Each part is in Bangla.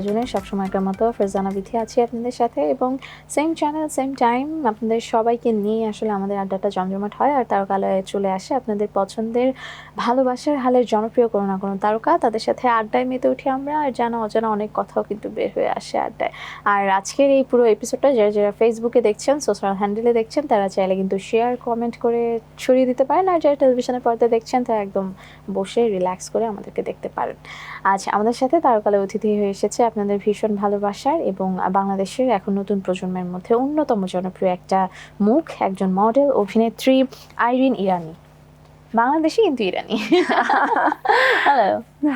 জন্য সবসময়কার মতো ফেরজানা বিথি আছি আপনাদের সাথে এবং সেম চ্যানেল সেম টাইম আপনাদের সবাইকে নিয়ে আসলে আমাদের আড্ডাটা জমজমাট হয় আর তারকালয়ে চলে আসে আপনাদের পছন্দের ভালোবাসার হালের জনপ্রিয় কোনো না কোনো তারকা। তাদের সাথে আড্ডায় মেতে উঠি আমরা আর জানা অজানা অনেক কথাও কিন্তু বের হয়ে আসে আড্ডায়। আর আজকের এই পুরো এপিসোডটা যারা যারা ফেসবুকে দেখছেন সোশ্যাল হ্যান্ডেলে দেখছেন, তারা চাইলে কিন্তু শেয়ার কমেন্ট করে ছড়িয়ে দিতে পারেন আর যারা টেলিভিশনের পর্দায় দেখছেন, তারা একদম বসে রিল্যাক্স করে আমাদেরকে দেখতে পারেন। আজ আমাদের সাথে তারকালে অতিথি হয়ে এসেছে আপনাদের ভীষণ ভালোবাসার এবং বাংলাদেশের এখন নতুন প্রজন্মের মধ্যে অন্যতম জনপ্রিয় একটা মুখ, একজন মডেল অভিনেত্রী আইরিন ইরানি। বাংলাদেশি কিন্তু ইরানি। হ্যালো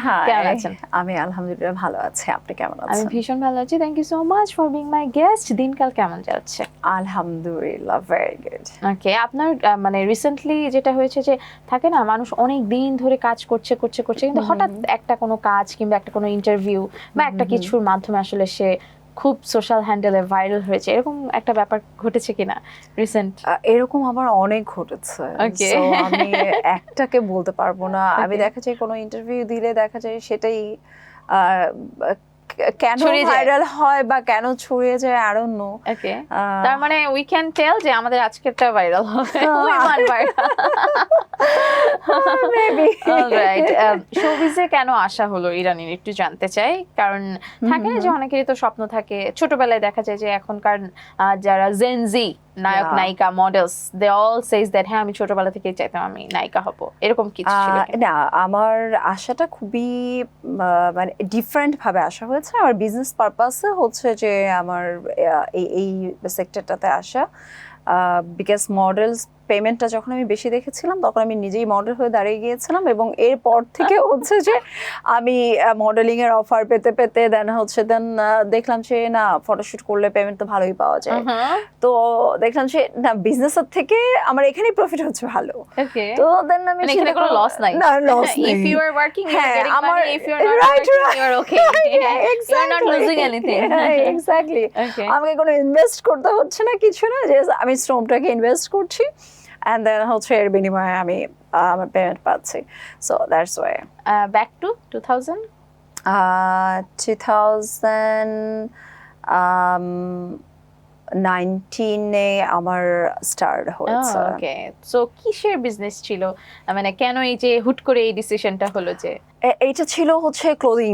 হাই কেমন আছেন? আমি আলহামদুলিল্লাহ ভালো আছি। আপনি কেমন আছেন? আমি ভীষণ ভালো আছি। Thank you so much for being my guest দিনকাল কেমন যাচ্ছে? আলহামদুলিল্লাহ ভেরি গুড ওকে আপনার মানে রিসেন্টলি যেটা হয়েছে যে থাকে না মানুষ অনেক দিন ধরে কাজ করছে করছে করছে কিন্তু হঠাৎ একটা কোনো কাজ কিংবা একটা কোনো ইন্টারভিউ বা একটা কিছুর মাধ্যমে আসলে সে খুব সোশ্যাল হ্যান্ডেলে ভাইরাল হয়েছে। এরকম একটা ব্যাপার ঘটেছে কিনা রিসেন্ট এরকম আমার অনেক ঘটেছে। ওকে আমি একটাকে বলতে পারব না। আমি দেখা যায় কোনো ইন্টারভিউ দিলে দেখা যায় সেটাই আহ, কেন ভাইরাল হয় বা কেন ছড়িয়ে যায় আরও নো ওকে তার মানে উই ক্যান টেল যে আমাদের আজকেরটা ভাইরাল হবে। উইমান ভাইরাল মেবি অলরাইট শোবিজে কেন আসা হলো ইরানির একটু জানতে চাই। কারণ থাকে না যে অনেকেরই তো স্বপ্ন থাকে। ছোটবেলায় দেখা যায় যে এখনকার যারা জেনজি নায়ক নায়িকা models they all says that হ্যাঁ আমি ছোটবেলা থেকে চাইতাম আমি নায়িকা হব। এরকম কিছু না আমার আশাটা খুবই মানে ডিফারেন্ট ভাবে আশা হয়েছে। আমার বিজনেস পারপাসে হচ্ছে যে আমার এই এই সেক্টরটাতে আসা বিকজ মডেলস পেমেন্টটা যখন আমি বেশি দেখেছিলাম তখন আমি নিজেই মডেল হয়ে দাঁড়িয়ে গিয়েছিলাম এবং এরপর থেকে হচ্ছে যে আমি মডেলিং এর অফার পেতে পেতে দেন হচ্ছে দেন দেখলাম যে না ফটোশুট করলে পেমেন্ট তো ভালোই পাওয়া যায়। তো দেখলাম যে না বিজনেসের থেকে আমার এখানেই প্রফিট হচ্ছে ভালো। তো দেন আমি মানে এখানে কোনো লস নাই। না loss you are working you are হ্যাঁ, getting আমার- you are not right, working right. you are okay. You are not exactly আমাকে কোনো ইনভেস্ট করতে হচ্ছে না কিছু না যে আমি শ্রমটাকে ইনভেস্ট করছি। অ্যান্ড দেন হচ্ছে এর বিনিময়ে আমি আমার পেমেন্ট পাচ্ছি। So that's way uh, back to 2000 two thousand নাইনটিনে আমার স্টার্ট হয়েছে। ওকে সো কিসের বিজনেস ছিল? মানে কেন এই যে হুট করে এই ডিসিশনটা হলো যে এইটা ছিল হচ্ছে ক্লোদিং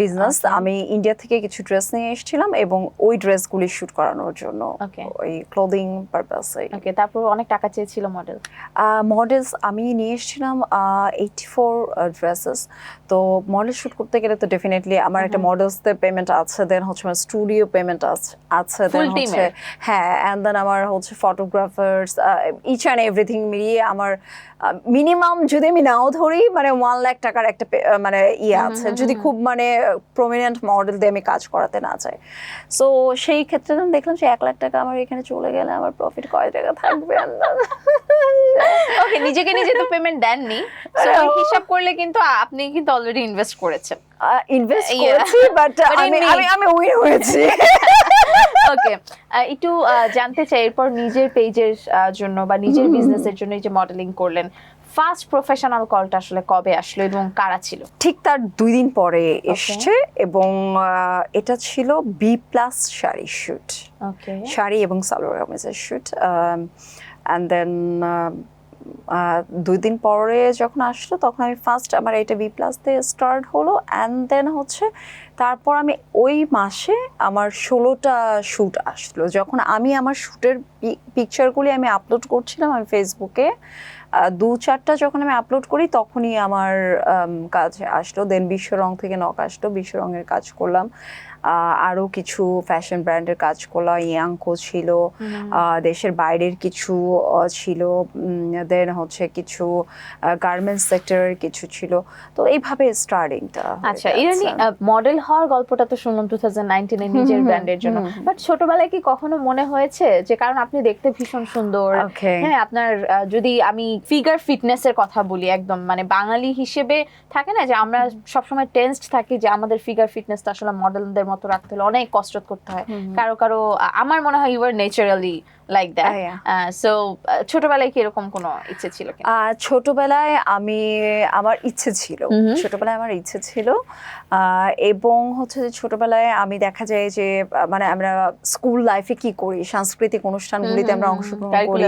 বিজনেস আমি ইন্ডিয়া থেকে কিছু ড্রেস নিয়ে এসেছিলাম এবং ওই ড্রেসগুলি শুট করানোর জন্য ওই ক্লোদিং পারপাসে ওকে তারপর অনেক টাকা চেয়েছিল মডেল মডেলস আমি নিয়ে এসেছিলাম এইটি ফোর ড্রেসেস তো মডেল শুট করতে গেলে তো ডেফিনেটলি আমার একটা মডেলসদের পেমেন্ট আছে দেন হচ্ছে আমার স্টুডিও পেমেন্ট আছে দেন হচ্ছে হ্যাঁ অ্যান্ড দেন আমার হচ্ছে ফটোগ্রাফার্স ইচ অ্যান্ড এভরিথিং মিলিয়ে আমার মিনিমাম যদি আমি নাও ধরি মানে ওয়ান লাখ টাকার একটা মানে ইয়ে আছে যদি খুব মানে প্রমিনেন্ট মডেল দিয়ে আমি কাজ করাতে না চাই। সো সেই ক্ষেত্রে আমি দেখলাম যে এক লাখ টাকা আমার এখানে চলে গেলে আমার প্রফিট কয় টাকা থাকবে? ওকে নিজেকে নিজে তো পেমেন্ট দেননি। হিসাব করলে কিন্তু আপনি কিন্তু অলরেডি ইনভেস্ট করেছেন। ইনভেস্ট করেছি বাট আমি আমি উইন হয়েছি। ওকে একটু জানতে চাই এরপর নিজের পেজের জন্য বা নিজের বিজনেসের জন্য এই যে মডেলিং করলেন ফার্স্ট প্রফেশনাল কলটা আসলে কবে আসলো এবং কারা ছিল? ঠিক তার দুই দিন পরে এসছে এবং এটা ছিল B plus sari okay sari এবং সালোয়ার কামিজের শুট অ্যান্ড দেন দুই দিন পরে যখন আসলো তখন আমি ফার্স্ট আমার এটা বি প্লাস দিয়ে স্টার্ট হলো অ্যান্ড দেন হচ্ছে তারপর আমি ওই মাসে আমার ষোলোটা শ্যুট আসলো। যখন আমি আমার শ্যুটের পিকচারগুলি আমি আপলোড করছিলাম আমি ফেসবুকে দু চারটা যখন আমি আপলোড করি, তখনই আমার কাজ আসলো। দেন বিশ্ব রং থেকে নক আসলো। বিশ্ব রঙের কাজ করলাম। আহ, আরও কিছু ফ্যাশন ব্র্যান্ডের কাজ করলাম ইয়াংকো ছিল দেশের বাইরের কিছু ছিল দেন হচ্ছে কিছু গার্মেন্টস সেক্টরের কিছু ছিল। তো এইভাবে স্টার্টিংটা আচ্ছা ইরানি মডেল হওয়ার গল্পটা তো শুনলাম টু থাউজেন্ড নাইনটিনে নিজের ব্র্যান্ডের জন্য। বাট ছোটবেলায় কি কখনো মনে হয়েছে যে কারণ আপনি দেখতে ভীষণ সুন্দর। হ্যাঁ আপনার যদি আমি ফিগার ফিটনেসের কথা বলি একদম মানে বাঙালি হিসেবে থাকে না যে আমরা সবসময় টেন্সড থাকি যে আমাদের ফিগার ফিটনেস আসলে মডেলদের মতো রাখতে হলে অনেক কসরত করতে হয়। কারও কারও আমার মনে হয় you are naturally like that Ah, so ছোটবেলায় কি এরকম কোনো ইচ্ছে ছিল ছোটবেলায় আমি আমার ইচ্ছে ছিল। ছোটবেলায় আমার ইচ্ছে ছিল এবং হচ্ছে যে ছোটবেলায় আমি দেখা যায় যে মানে আমরা স্কুল লাইফে কি করি সাংস্কৃতিক অনুষ্ঠানগুলিতে আমরা অংশগ্রহণ করি।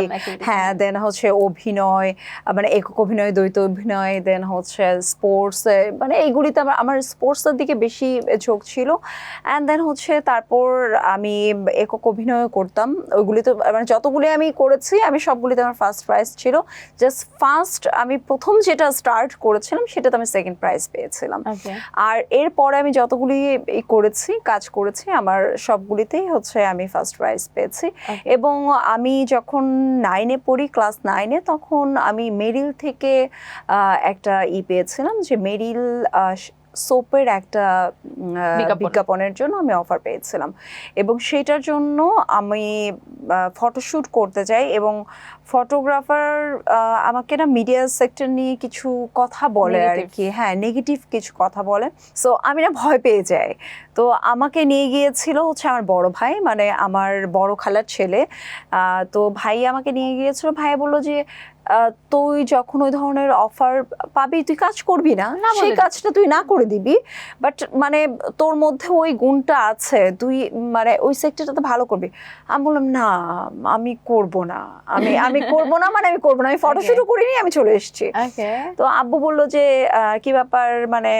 হ্যাঁ দেন হচ্ছে অভিনয় মানে একক অভিনয় দ্বৈত অভিনয় দেন হচ্ছে স্পোর্টস মানে এইগুলিতে আমার আমার স্পোর্টসের দিকে বেশি ঝোঁক ছিল। অ্যান্ড দেন হচ্ছে তারপর আমি একক অভিনয় করতাম। ওইগুলিতে মানে যতগুলি আমি করেছি আমি সবগুলিতে আমার ফার্স্ট প্রাইজ ছিল। জাস্ট ফার্স্ট আমি প্রথম যেটা স্টার্ট করেছিলাম সেটাতে আমি সেকেন্ড প্রাইজ পেয়েছিলাম। আর এরপরে আমি যতগুলি করেছি কাজ করেছি আমার সবগুলিতেই হচ্ছে আমি ফার্স্ট প্রাইজ পেয়েছি। এবং আমি যখন নাইনে পড়ি ক্লাস নাইনে তখন আমি মেরিল থেকে একটা ই পেয়েছিলাম যে মেরিল সোপের একটা। বিজ্ঞাপনের জন্য আমি অফার পেয়েছিলাম। এবং সেটার জন্য আমি ফটোশ্যুট করতে যাই এবং ফটোগ্রাফার আমাকে না মিডিয়া সেক্টর নিয়ে কিছু কথা বলে আর কি। হ্যাঁ নেগেটিভ কিছু কথা বলে। সো আমি না ভয় পেয়ে যাই। তো আমাকে নিয়ে গিয়েছিল হচ্ছে আমার বড় ভাই মানে আমার বড় খালার ছেলে। তো ভাই আমাকে নিয়ে গিয়েছিল। ভাই বলল যে তুই যখন ওই ধরনের অফার পাবি তুই কাজ করবি না। সেই কাজটা তুই না করে দিবি। বাট মানে তোর মধ্যে ওই গুণটা আছে তুই মানে ওই সেক্টরটাতে ভালো করবি। আমি বললাম না আমি করব না। আমি আমি করব না মানে আমি করব না। আমি ফটোশুটও করিনি আমি চলে এসেছি। তো আব্বু বলল যে কি ব্যাপার? মানে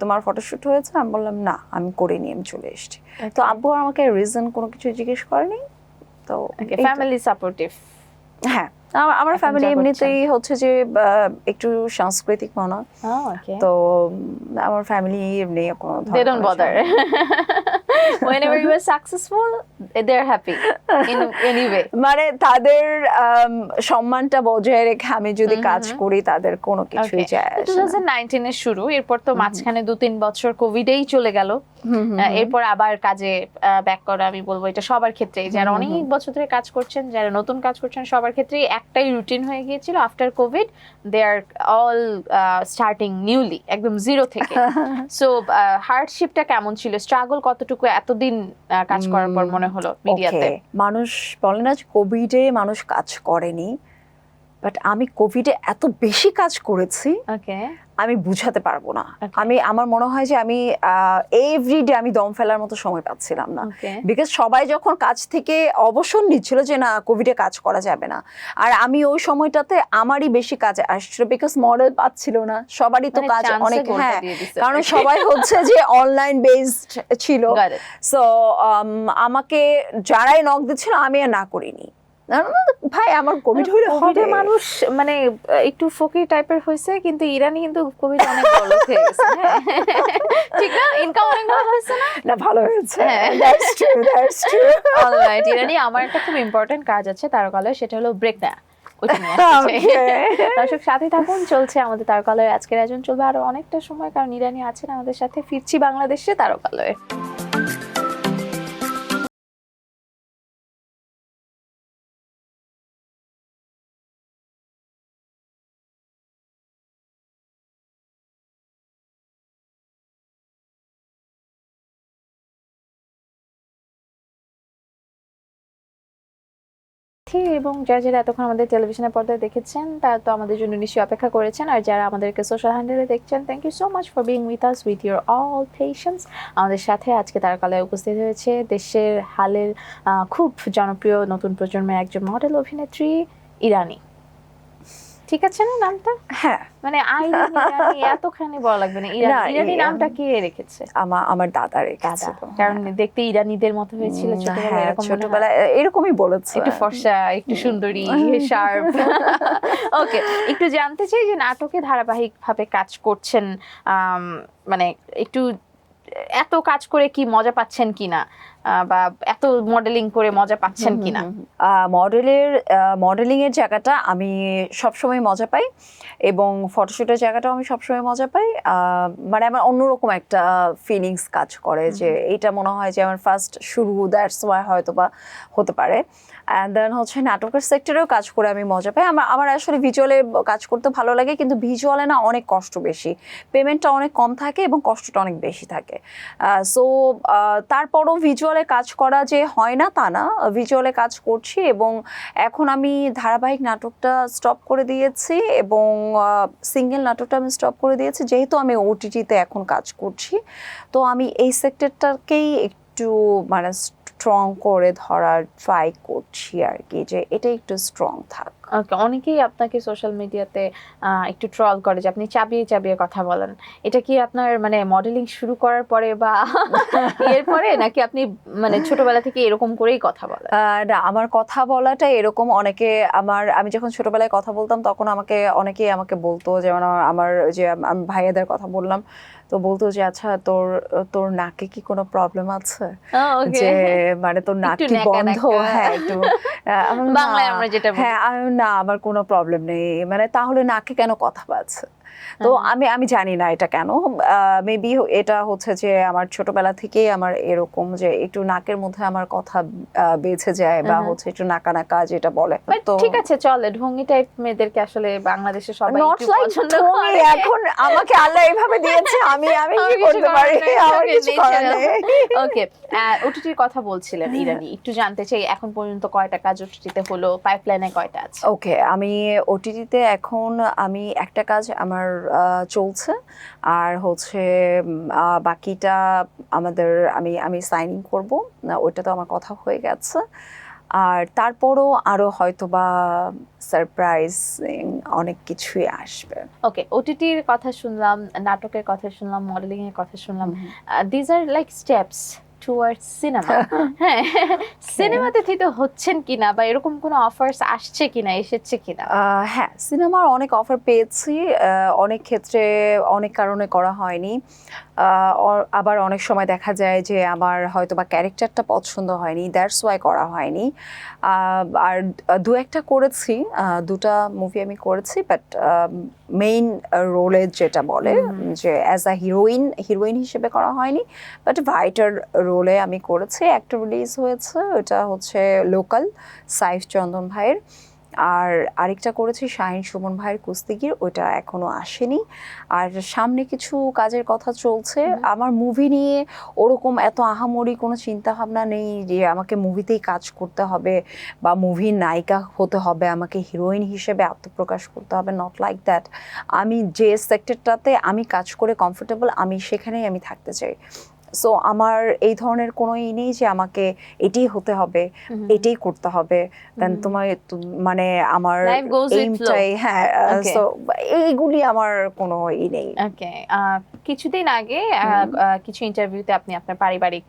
তোমার ফটোশুট হয়েছে? আমি বললাম না আমি করিনি আমি চলে এসেছি। তো আব্বু আমাকে রিজন কোনো কিছু জিজ্ঞেস করেনি। তো। ফ্যামিলি সাপোর্টিভ হ্যাঁ। আমার- ফ্যামিলি এমনিতেই হচ্ছে যে একটু সাংস্কৃতিক মনা। তো আমার ফ্যামিলি এমনি কোনো don't কোনো bother whenever you are successful they're happy in any way মানে তাদের সম্মানটা বজায় রেখে আমি যদি কাজ করি তাদের কোনো কিছুই যায় টু আসে না। থাউজেন্ড নাইনটিনের শুরু এরপর তো মাঝখানে দু তিন বছর কোভিডেই চলে গেল। এরপর আবার কাজে ব্যাক করা আমি বলব এটা সবার ক্ষেত্রেই। যারা অনেক বছর ধরে কাজ করছেন যারা নতুন কাজ করছেন সবার ক্ষেত্রেই একটাই রুটিন হয়ে গিয়েছিল after Covid they are all starting newly একদম জিরো থেকে। সো হার্ডশিপটা কেমন ছিল? স্ট্রাগল কতটুকু এতদিন আহ, কাজ করার পর মনে হলো মিডিয়াতে মানুষ বলে না যে কোভিডে মানুষ কাজ করেনি। বাট আমি কোভিডে এত বেশি কাজ করেছি আমি বুঝাতে পারব না। আমি আমার মনে হয় যে আমি এভরিডে আমি দম ফেলার মতো সময় পাচ্ছিলাম না। বিকজ সবাই যখন কাজ থেকে অবসর নিচ্ছিল যে না কোভিডে কাজ করা যাবে না। আর আমি ওই সময়টাতে আমারই বেশি কাজে আসছিল বিকজ মডেল পাচ্ছিল না। সবারই তো মানে কাজ অনেক হ্যাঁ কারণ সবাই হচ্ছে যে অনলাইন বেসড ছিল। সো আমাকে যারাই নক দিচ্ছিল আমি আর না করিনি। ভাই আমার কোভিড হলে হবে মানুষ মানে একটু ফকির টাইপের হয়েছে কিন্তু ইরানি কিন্তু কোভিড অনেক বড় হয়ে গেছে হ্যাঁ। ঠিক না? ইনকাম অনেক ভালো হয়েছে না? না ভালো হয়েছে। হ্যাঁ। That's true that's true alright Irani আমার একটা খুব ইম্পর্টেন্ট কাজ আছে তারকালয় সেটা হলো ব্রেক না দর্শক সাথে থাকুন চলছে আমাদের তারকালয়। আজকের আয়োজন চলবে আরও অনেকটা সময় কারণ ইরানি আছেন আমাদের সাথে ফিরছি বাংলাদেশে তারকালয়ে। এবং যারা যারা এতক্ষণ আমাদের টেলিভিশনের পর্দায় দেখেছেন, তারা তো আমাদের জন্য নিশ্চয়ই অপেক্ষা করেছেন। আর যারা আমাদেরকে সোশ্যাল হ্যান্ডেলে দেখছেন thank you so much for being with us with your all patience আমাদের সাথে আজকে তার কলায় উপস্থিত হয়েছে দেশের হালের খুব জনপ্রিয় নতুন প্রজন্মের একজন মডেল অভিনেত্রী ইরানি। ঠিক আছে না নামটা? হ্যাঁ। মানে আইরিন ইরানি এতখানি বলা লাগবে না। ইরানি ইরানি নামটা কে রেখেছে? আমার আমার দাদা রেখেছিল কারণ দেখতে ইরানিদের মতো হয়েছিল ছোটবেলায় হ্যাঁ, এরকম ছোটবেলায় এরকমই বলেছে। একটু ফর্সা একটু সুন্দরী শার্প। ওকে একটু জানতে চাই যে নাটকে ধারাবাহিক ভাবে কাজ করছেন আম, মানে একটু এত কাজ করে কি মজা পাচ্ছেন কিনা? বা এত মডেলিং করে মজা পাচ্ছেন কিনা? মডেলের মডেলিং এর জায়গাটা আমি সবসময় মজা পাই এবং ফটোশুটের জায়গাটাও আমি সবসময় মজা পাই। মানে আমার অন্যরকম একটা ফিলিংস কাজ করে যে এইটা মনে হয় যে আমার ফার্স্ট শুরু দ্যাটস ওয়াই হয়তো বা হতে পারে। অ্যান্ড দেন হচ্ছে নাটকের সেক্টরেও কাজ করে আমি মজা পাই। আমার আমার আসলে ভিজুয়ালে কাজ করতে ভালো লাগে, কিন্তু ভিজুয়ালে না অনেক কষ্ট বেশি। পেমেন্টটা অনেক কম থাকে এবং কষ্টটা অনেক বেশি থাকে। সো তারপরও ভিজুয়ালে কাজ করা যে হয় না, তা না। ভিজুয়ালে কাজ করছি এবং এখন আমি ধারাবাহিক নাটকটা স্টপ করে দিয়েছি এবং সিঙ্গেল নাটকটা আমি স্টপ করে দিয়েছি। যেহেতু আমি ওটিটিতে এখন কাজ করছি, তো আমি এই সেক্টরটাকেই একটু মানে স্ট্রং করে ধরার ট্রাই করছি আর কি যে এটা একটু স্ট্রং থাক। ওকে অনেকেই আপনাকে সোশ্যাল মিডিয়াতে একটু ট্রল করে যে আপনি চাবিয়ে চাবিয়ে কথা বলেন। এটা কি আপনার মানে মডেলিং শুরু করার পরে বা এর পরে নাকি আপনি মানে ছোটবেলা থেকে এরকম করেই কথা বলেন? না আমার কথা বলাটা এরকম অনেকে আমার আমি যখন ছোটবেলায় কথা বলতাম তখন আমাকে অনেকেই আমাকে বলতো যেমন আমার- যে আম- ভাইয়াদের কথা বললাম তো বলতো যে আচ্ছা তোর তোর নাকে কি কোনো প্রবলেম আছে? যে মানে তোর নাক কি বন্ধ? হ্যাঁ একটু বাংলায় আমরা যেটা হ্যাঁ না আমার কোনো প্রবলেম নেই। মানে তাহলে নাকে কেন কথা পাচ্ছে তো। আমি আমি জানি না এটা কেন। মেবি এটা হচ্ছে যে আমার ছোটবেলা থেকেই আমার এরকম যে একটু নাকের মধ্যে আমার কথা বেঁচে যায় বা। হচ্ছে একটু নাকা নাকা যেটা বলে। তো ঠিক আছে চলে ঢঙ্গি টাইপ মেয়েদেরকে আসলে বাংলাদেশে সবাই পছন্দ করে। এখন আমাকে আল্লাহ এইভাবে দিয়েছে আমি আমি কি করতে পারি? আমার কিছু করার নেই। ওকে ওটিটির কথা বলছিলেন ইরানি একটু জানতে চাই এখন পর্যন্ত কয়টা কাজ ওটিটিতে হলো? পাইপলাইনে কয়টা আছে? ওকে আমি ওটিটিতে এখন আমি একটা কাজ আমার আহ, চলছে। আর হচ্ছে বাকিটা আমাদের আমি আমি সাইনিং করব। ওইটা তো আমার কথা হয়ে গেছে। আর তারপরও আরও হয়তো বা সারপ্রাইজিং অনেক কিছুই আসবে। ওকে ওটিটির কথা শুনলাম নাটকের কথা শুনলাম মডেলিংয়ের কথা শুনলাম। These are like steps towards cinema হ্যাঁ সিনেমাতে থিত হচ্ছেন কিনা বা এরকম কোনো অফার্স আসছে কিনা এসেছে কিনা? হ্যাঁ সিনেমার অনেক অফার পেয়েছি অনেক ক্ষেত্রে অনেক কারণে করা হয়নি। আবার অনেক সময় দেখা যায় যে আমার হয়তো বা ক্যারেক্টারটা পছন্দ হয়নি দ্যাটস ওয়াই করা হয়নি। আর দু একটা করেছি দুটা মুভি আমি করেছি বাট মেইন রোলে যেটা বলে যে অ্যাজ আ হিরোইন হিরোইন হিসেবে করা হয়নি বাট ভাইটার রোলে আমি করেছি। একটা রিলিজ হয়েছে ওটা হচ্ছে লোকাল সাইফ চন্দন ভাইয়ের। আর আরেকটা করেছি শাহিন সুমন ভাইয়ের কুস্তিগির ওটা এখনও আসেনি। আর সামনে কিছু কাজের কথা চলছে। আমার মুভি নিয়ে ওরকম এত আহামরি কোনো চিন্তা ভাবনা নেই যে আমাকে মুভিতেই কাজ করতে হবে বা মুভির নায়িকা হতে হবে আমাকে হিরোইন হিসেবে আত্মপ্রকাশ করতে হবে নট লাইক দ্যাট আমি যে সেক্টরটাতে আমি কাজ করে কমফোর্টেবল আমি সেখানেই আমি থাকতে চাই। সো আমার এই ধরনের কোনো ই নেই যে আমাকে এটাই হতে হবে এটাই করতে হবে দেন তোমার মানে আমার. এইমটাই হ্যাঁ. সো এইগুলি আমার কোনো ই নেই ওকে কিছুদিন আগে কিছু ইন্টারভিউতে আপনি আপনার পারিবারিক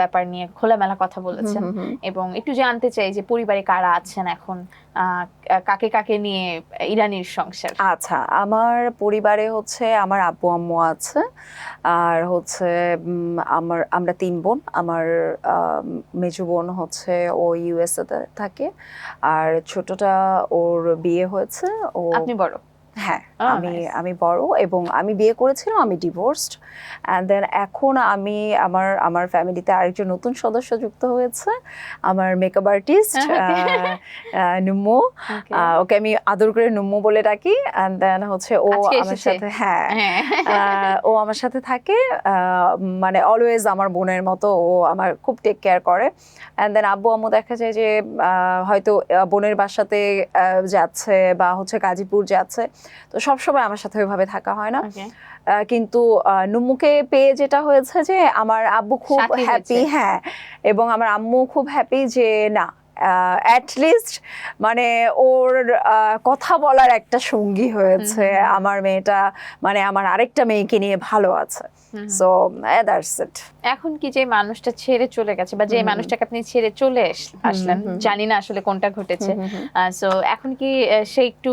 ব্যাপার নিয়ে খোলামেলা কথা বলেছেন। এবং একটু জানতে চাই যে পরিবারে কারা আছেন এখন? কাকে কাকে নিয়ে ইরানির সংসার? আচ্ছা আমার পরিবারে হচ্ছে আমার আব্বু আম্মু আছে। আর হচ্ছে আমার আমরা তিন বোন। আমার আম, মেজো বোন হচ্ছে ও ইউএসএ তে থাকে। আর ছোটটা ওর বিয়ে হয়েছে। ও আপনি বড়? হ্যাঁ। আমি আমি বড় এবং আমি বিয়ে করেছিলাম আমি ডিভোর্সড অ্যান্ড দেন এখন আমি আমার আমার ফ্যামিলিতে আরেকজন নতুন সদস্য যুক্ত হয়েছে আমার মেকআপ আর্টিস্ট. নুম্মু। ওকে আমি আদর করে নুম্মু বলে ডাকি অ্যান্ড দেন হচ্ছে ও আমার সাথে হ্যাঁ। হ্যাঁ। ও আমার সাথে থাকে মানে অলওয়েজ আমার বোনের মতো ও আমার খুব টেক কেয়ার করে। অ্যান্ড দেন আব্বু আম্মু দেখা যায় যে হয়তো বোনের বাসাতে যাচ্ছে বা হচ্ছে গাজীপুর যাচ্ছে। তো সবসময় আমার সাথে ওইভাবে থাকা হয় না। কিন্তু আহ, নুম্মুকে পেয়ে যেটা হয়েছে যে আমার আব্বু খুব হ্যাপি হ্যাঁ এবং আমার আম্মু খুব হ্যাপি যে না অ্যাটলিস্ট মানে ওর কথা বলার একটা সঙ্গী হয়েছে। আমার মেয়েটা মানে আমার আরেকটা মেয়েকে নিয়ে ভালো আছে। সো দ্যাটস ইট এখন কি যে মানুষটা ছেড়ে চলে গেছে বা যে মানুষটাকে আপনি ছেড়ে চলে আসলেন। জানি না আসলে কোনটা ঘটেছে। সো এখন কি সে একটু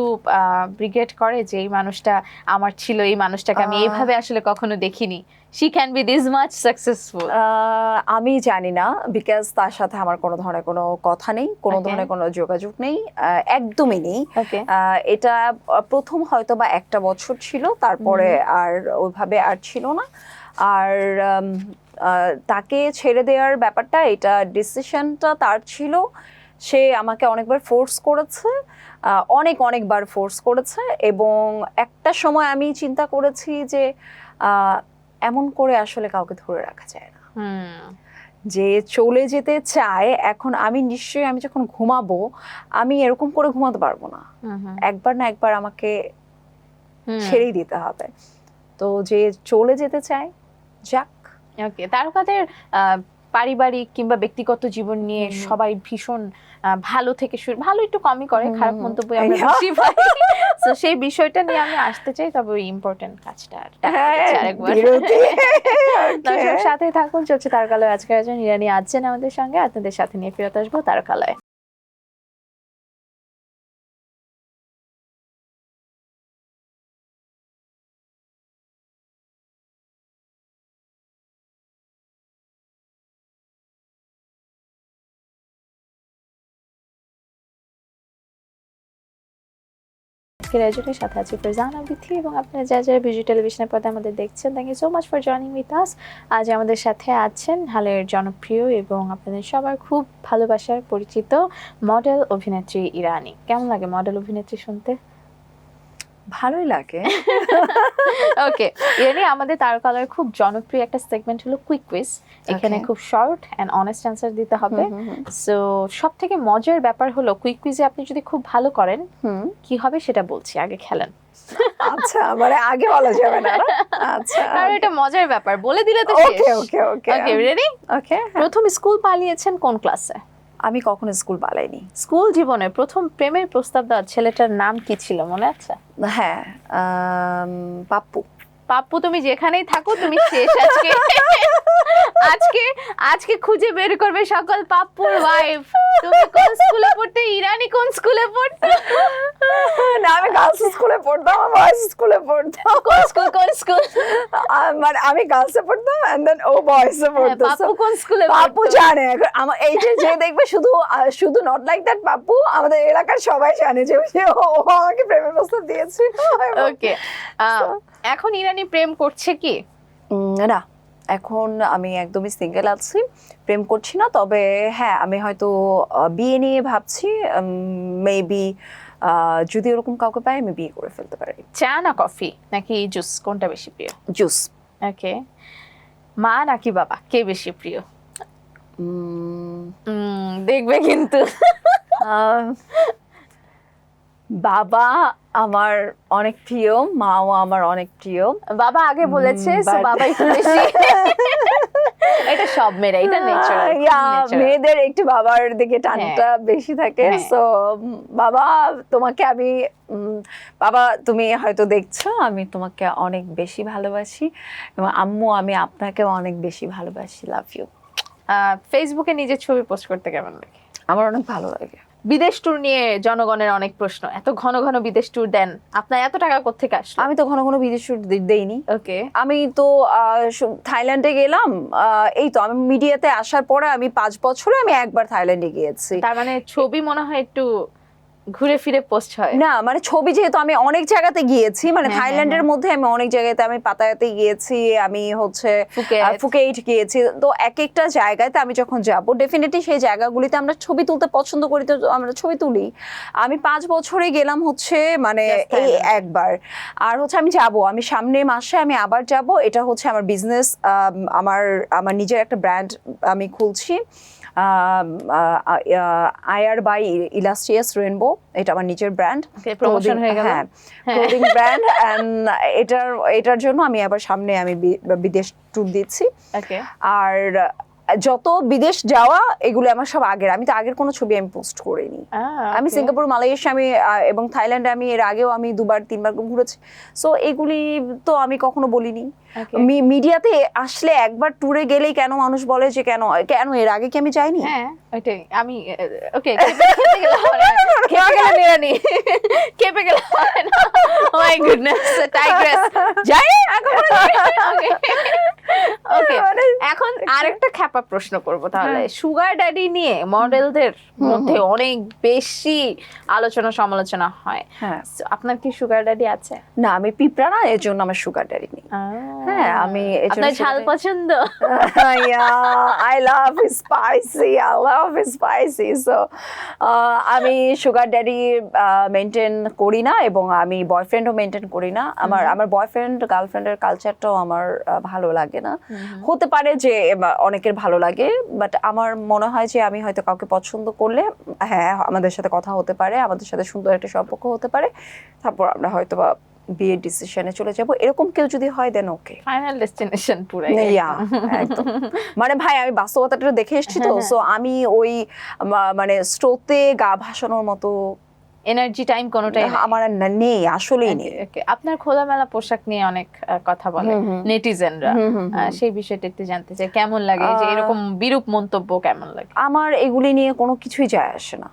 ব্রিগেড করে যে এই মানুষটা আমার ছিল এই মানুষটাকে আমি এইভাবে আসলে কখনো দেখিনি। She can be this much successful আমি জানি না বিকজ তার সাথে আমার কোনো ধরনের কোনো কথা নেই কোনো. ধরনের কোনো যোগাযোগ নেই একদমই নেই। এটা প্রথম হয়তো বা একটা বছর ছিল তারপরে আর ওইভাবে আর ছিল না। আর তাকে ছেড়ে দেওয়ার ব্যাপারটা এটা ডিসিশনটা তার ছিল। সে আমাকে অনেকবার ফোর্স করেছে অনেক অনেকবার ফোর্স করেছে এবং একটা সময় আমি চিন্তা করেছি যে এমন করে আসলে কাউকে ধরে রাখা যায় না। হুম। যে চলে যেতে চায় এখন আমি নিশ্চয়ই আমি যখন ঘুমাবো আমি এরকম করে ঘুমাতে পারব না। একবার না একবার আমাকে ছেড়েই দিতে হবে। তো যে চলে যেতে চায় যাক। ওকে তারকাদের পারিবারিক কিংবা ব্যক্তিগত জীবন নিয়ে সবাই ভীষণ ভালো থেকে শুরু ভালো একটু কমই করে খারাপ মন্তব্য আমরা বেশি পাই। তো সেই বিষয়টা নিয়ে আমি আসতে চাই তবে ওই ইম্পর্টেন্ট কাজটা আর হ্যাঁ, আরেকবার। দর্শক সাথে থাকুন চলছে তারকালয়। আজকে একজন ইরানি আছেন আমাদের সঙ্গে আপনাদের সাথে নিয়ে ফেরত আসব তারকালয়। আজকের আয়োজনের সাথে আছি ফেরজানা বিথি এবং আপনারা যারা যারা বিজু টেলিভিশনের পথে আমাদের দেখছেন thank you so much for joining with us আজ আমাদের সাথে আছেন হালের জনপ্রিয় এবং আপনাদের সবার খুব ভালোবাসার পরিচিত মডেল অভিনেত্রী ইরানি। কেমন লাগে মডেল অভিনেত্রী শুনতে? ভালোই লাগে। ওকে ইরানি আমাদের তারকালয়ের খুব জনপ্রিয় একটা সেগমেন্ট হলো কুইক কুইজ এখানে খুব শর্ট অ্যান্ড অনেস্ট অ্যান্সার দিতে হবে। সো সব থেকে মজার ব্যাপার হলো কুইক কুইজে আপনি যদি খুব ভালো করেন। কি হবে সেটা বলছি আগে খেলেন। আচ্ছা মানে আগে বলা যাবে না? আচ্ছা। আর এটা মজার ব্যাপার বলে দিলে তো ওকে ওকে ওকে ওকে রেডি ওকে প্রথম স্কুল পালিয়েছেন কোন ক্লাসে আমি কখনো স্কুল পালাইনি। স্কুল জীবনে প্রথম প্রেমের প্রস্তাব দেওয়ার ছেলেটার নাম কি ছিল মনে আছে? হ্যাঁ পাপ্পু। পাপ্পু তুমি যেখানেই থাকো তুমি শেষ আজকে। আজকে আজকে খুঁজে বের করবে সকল পাপ্পুর ওয়াইফ তুমি কোন স্কুলে পড়তে ইরানি কোন স্কুলে পড়তে? না আমি গার্লস স্কুলে পড়তাম আমি বয়েজ স্কুলে পড়তাম। কোন স্কুল কোন স্কুল মানে আমি গার্লসে পড়তাম এন্ড দেন ও বয়েজে পড়তো হ্যাঁ, পাপ্পু কোন স্কুলে পাপ্পু জানে আমার এই যে যে দেখবে শুধু শুধু নট লাইক দ্যাট পাপ্পু আমাদের এলাকার সবাই জানে যে ও আমাকে প্রেমের প্রস্তাব দিয়েছে ওকে এখন ইরানি প্রেম করছে কি? না এখন আমি একদমই সিঙ্গেল আছি প্রেম করছি না তবে হ্যাঁ আমি হয়তো বিয়ে নিয়ে ভাবছি মেবি যদি ওরকম কাউকে পাই আমি বিয়ে করে ফেলতে পারি। চা না কফি? নাকি জুস কোনটা বেশি প্রিয়? জুস ওকে মা নাকি বাবা? কে বেশি প্রিয়? দেখবে কিন্তু। বাবা আমার অনেক প্রিয় মাও আমার অনেক প্রিয়। বাবা আগে বলেছে বাবা একটু বেশি। এটা সব মেয়েরা এটা ন্যাচারাল মেয়েদের একটু বাবার দিকে টানটা বেশি থাকে হ্যাঁ। সো বাবা তোমাকে আমি বাবা তুমি হয়তো দেখছ আমি তোমাকে অনেক বেশি ভালোবাসি এবং আম্মু আমি আপনাকে অনেক বেশি ভালোবাসি লাভ ইউ ফেসবুকে নিজের ছবি পোস্ট করতে কেমন লাগে? আমার অনেক ভালো লাগে। বিদেশ ট্যুর নিয়ে জনগণের অনেক প্রশ্ন। এত ঘন ঘন বিদেশ ট্যুর দেন আপনার এত টাকা কোথেকে আসলো? আমি তো ঘন ঘন বিদেশ ট্যুর দেইনি। ওকে। আমি তো আহ, থাইল্যান্ডে গেলাম আহ, এই তো আমি মিডিয়াতে আসার পরে আমি পাঁচ বছরে আমি একবার থাইল্যান্ডে গিয়েছি। তার মানে ছবি মনে হয় একটু ঘুরে ফিরে পোস্ট হয়। না মানে ছবি যেহেতু আমি অনেক জায়গাতে গিয়েছি মানে হ্যাঁ, থাইল্যান্ডের মধ্যে আমি অনেক জায়গাতে আমি পাতায়াতে গিয়েছি আমি হচ্ছে ফুকেট। গিয়েছি। তো এক একটা জায়গাতে আমি যখন যাব ডেফিনেটলি সেই জায়গাগুলিতে আমরা ছবি তুলতে পছন্দ করি তো আমরা ছবি তুলি। আমি পাঁচ বছরে গেলাম হচ্ছে মানে এই একবার। আর হচ্ছে আমি যাব আমি সামনে মাসে আমি আবার যাব এটা হচ্ছে আমার বিজনেস আমার আমার নিজের একটা ব্র্যান্ড আমি খুলছি। আয়ার বাই ইলাস্ট্রিয়াস রেনবো এটা আমার নিজের ব্র্যান্ড promotion হয়ে গেল। হ্যাঁ। ক্লোদিং ব্র্যান্ড এন্ড এটার এটার জন্য আমি আবার সামনে আমি বিদেশ ট্যুর দিচ্ছি। ওকে আর যত বিদেশ যাওয়া এগুলো আমার সব আগের। আমি তো আগের কোনো ছবি আমি পোস্ট করিনি। আমি সিঙ্গাপুর মালয়েশিয়া আমি এবং থাইল্যান্ডে আমি এর আগেও আমি দুবার তিনবার ঘুরেছি। সো এগুলি তো আমি কখনো বলিনি। মিডিয়াতে আসলে একবার ট্যুরে গেলেই কেন মানুষ বলে যে কেন কেন এর আগে কি আমি যাইনি? হ্যাঁ ওইটাই। আমি ওকে খেপে গেলে হবে না। খেপে গেলে নিরানি খেপে গেলে মাই গুডনেস টাইগ্রেস যাই ওকে ওকে মানে- এখন আরেকটা খ্যাপা প্রশ্ন করব তাহলে। সুগার ড্যাডি নিয়ে মডেলদের মধ্যে অনেক বেশি আলোচনা সমালোচনা হয়। হ্যাঁ। আপনার কি সুগার ড্যাডি আছে? না আমি পিঁপড়া না এর জন্য আমার সুগার ড্যাডি নেই। আহ, হ্যাঁ, আমি আপনার ঝাল পছন্দ? I love spicy I love spicy so আমি সুগার ড্যাডি মেনটেন করি না এবং আমি বয়ফ্রেন্ডও মেনটেন করি না। আমার আমার বয়ফ্রেন্ড গার্লফ্রেন্ডের কালচারটাও আমার ভালো লাগে না। হতে পারে যে অনেকের ভালো লাগে বাট আমার মনে হয় যে আমি হয়তো কাউকে পছন্দ করলে হ্যাঁ আমাদের সাথে কথা হতে পারে আমাদের সাথে সুন্দর একটা সম্পর্ক হতে পারে তারপর আমরা হয়তো বা বিয়ের ডিসিশনে চলে যাব। এরকম কেউ যদি হয় দেন ওকে ফাইনাল ডেস্টিনেশন পুরাই। ইয়া একদম। মানে ভাই আমি বাস্তবতাটা দেখে এসেছি তো সো আমি ওই মানে স্রোতে গা ভাসানোর মতো এনার্জি টাইম কোনোটাই আমার নেই আসলেই নেই. আপনার খোলামেলা পোশাক নিয়ে অনেক কথা বলে। নেটিজেনরা। সেই বিষয়টা একটু জানতে চাই কেমন লাগে? যে এরকম বিরূপ মন্তব্য কেমন লাগে? আমার এগুলি নিয়ে কোনো কিছুই যায় আসে না।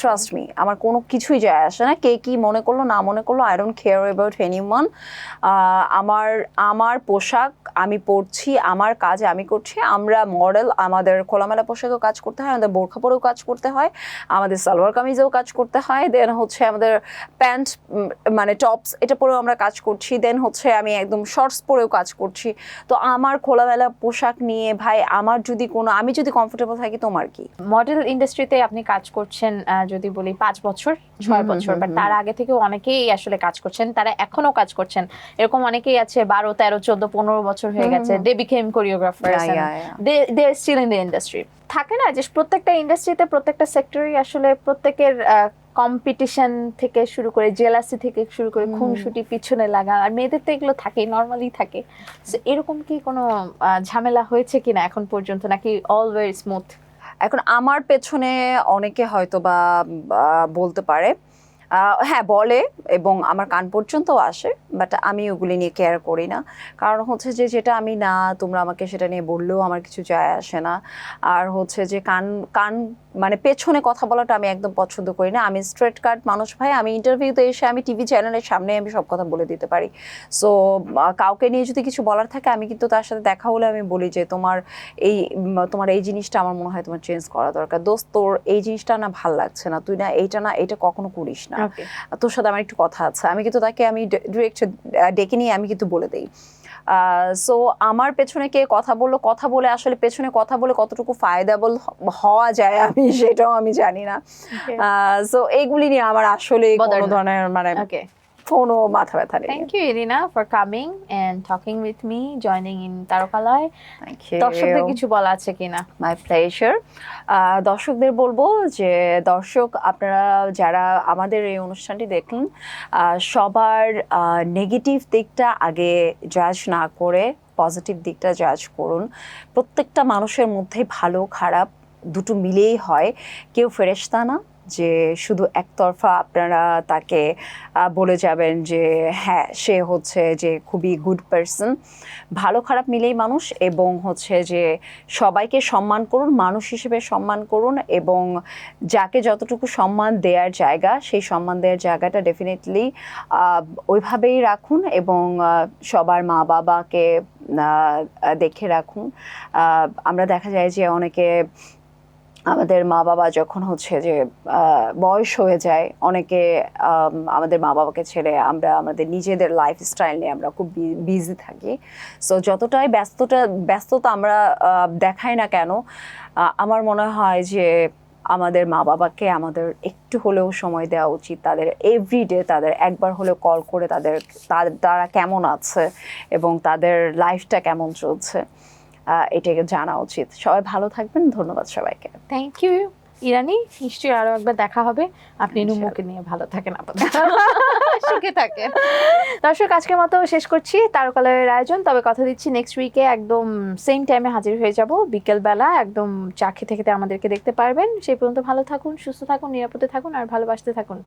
ট্রাস্ট মি আমার কোনো কিছুই যায় আসে না। কে কি মনে করল, না মনে করল I don't care about anyone আমার আমার পোশাক আমি পরছি, আমার কাজ আমি করছি, আমরা মডেল আমাদের খোলামেলা পোশাকেও কাজ করতে হয়, আমাদের বোরখা পরেও কাজ করতে হয়, আমাদের সালোয়ার কামিজেও কাজ করতে হয় দেন হচ্ছে আমাদের প্যান্ট মানে টপস এটা পরেও আমরা কাজ করছি দেন হচ্ছে আমি একদম শর্টস পরেও কাজ করছি। তো আমার খোলামেলা পোশাক নিয়ে ভাই, আমার যদি কোনো, আমি যদি কমফোর্টেবল থাকি তোমার কি? মডেল ইন্ডাস্ট্রিতে আপনি কাজ করছেন যদি বলি পাঁচ বছর ছয় বছর বাট তার আগে থেকেও অনেকেই আসলে কাজ করছেন তারা এখনও কাজ করছেন এরকম অনেকেই আছে বারো তেরো চোদ্দ পনেরো বছর হয়ে গেছে। They became choreographer. They still in the industry থাকে না যে প্রত্যেকটা ইন্ডাস্ট্রিতে প্রত্যেকটা সেক্টরই আসলে প্রত্যেকের কম্পিটিশন থেকে শুরু করে জেলাসি থেকে শুরু করে। খুনসুটি পিছনে লাগা আর মেয়েদের তো এগুলো থাকে নর্মালি থাকে এরকম কি কোনো ঝামেলা হয়েছে কিনা এখন পর্যন্ত নাকি অলওয়েজ স্মুথ এখন আমার পেছনে অনেকে হয়তো বা বলতে পারে হ্যাঁ বলে এবং আমার কান পর্যন্তও আসে বাট আমি ওগুলি নিয়ে কেয়ার করি না। কারণ হচ্ছে যে, যেটা আমি না, তোমরা আমাকে সেটা নিয়ে বললেও আমার কিছু যায় আসে না। আর হচ্ছে যে, কান কান মানে পেছনে কথা বলাটা আমি একদম পছন্দ করি না। আমি স্ট্রেট কার্ড মানুষ ভাই আমি ইন্টারভিউতে এসে আমি টিভি চ্যানেলের সামনে আমি সব কথা বলে দিতে পারি। সো কাউকে নিয়ে যদি কিছু বলার থাকে আমি কিন্তু তার সাথে দেখা হলে আমি বলি যে তোমার এই তোমার এই জিনিসটা আমার মনে হয় তোমার চেঞ্জ করা দরকার। দোস্ত তোর এই জিনিসটা না ভালো লাগছে না। তুই না এইটা না এটা কখনো করিস না। তোর সাথে আমার একটু কথা আছে। আমি কিন্তু তাকে আমি ডিরেক্ট ডেকে নিয়ে আমি কিন্তু বলে দিই। সো আমার পেছনে কে কথা বলল কথা বলে আসলে পেছনে কথা বলে কতটুকু ফায়দাবল হওয়া যায় আমি সেটাও আমি জানি না। সো এইগুলি নিয়ে আমার আসলে কোনো ধরনের মানে কোনো মাথা ব্যথা নেই। Thank you, Irina, for coming and talking with me joining in Tarakaloy Thank you. দর্শকদের কিছু বলা আছে কিনা? মাই প্লেজার দর্শকদের বলব যে দর্শক আপনারা যারা আমাদের এই অনুষ্ঠানটি দেখলেন আহ, সবার নেগেটিভ দিকটা আগে জাজ না করে পজিটিভ দিকটা জাজ করুন। প্রত্যেকটা মানুষের মধ্যে ভালো খারাপ দুটো মিলেই হয়। কেউ ফেরেশতা না যে শুধু একতরফা আপনারা তাকে বলে যাবেন যে হ্যাঁ সে হচ্ছে যে খুবই গুড পারসন ভালো খারাপ মিলেই মানুষ এবং হচ্ছে যে সবাইকে সম্মান করুন, মানুষ হিসেবে সম্মান করুন এবং যাকে যতটুকু সম্মান দেওয়ার জায়গা, সেই সম্মান দেওয়ার জায়গাটা ডেফিনেটলি ওইভাবেই রাখুন এবং সবার মা বাবাকে দেখে রাখুন। আমরা দেখা যায় যে অনেকে আমাদের মা বাবা যখন হচ্ছে যে বয়স হয়ে যায়, অনেকে আমাদের মা বাবাকে ছেড়ে আমরা আমাদের নিজেদের লাইফস্টাইল নিয়ে আমরা খুব বিজি থাকি। সো যতটাই ব্যস্ততা ব্যস্ততা আমরা দেখাই না কেন আমার মনে হয় যে, আমাদের মা বাবাকে আমাদের একটু হলেও সময় দেওয়া উচিত। তাদের এভরিডে তাদের একবার হলেও কল করে তাদের, তারা কেমন আছে এবং তাদের লাইফটা কেমন চলছে। এটাকে জানা উচিত। সবাই ভালো থাকবেন ধন্যবাদ সবাইকে। থ্যাংক ইউ ইরানি। নিশ্চয়ই আরও একবার দেখা হবে। আপনি। নুমুকে নিয়ে ভালো থাকেন আপাতত। সুখে থাকেন। দর্শক আজকের মতো শেষ করছি। তারকালয়ের আয়োজন তবে কথা দিচ্ছি নেক্সট উইকে একদম সেম টাইমে হাজির হয়ে যাব। বিকেলবেলা একদম চা খেতে খেতে আমাদেরকে দেখতে পারবেন। সেই পর্যন্ত ভালো থাকুন সুস্থ থাকুন নিরাপদে থাকুন আর ভালোবাসতে থাকুন।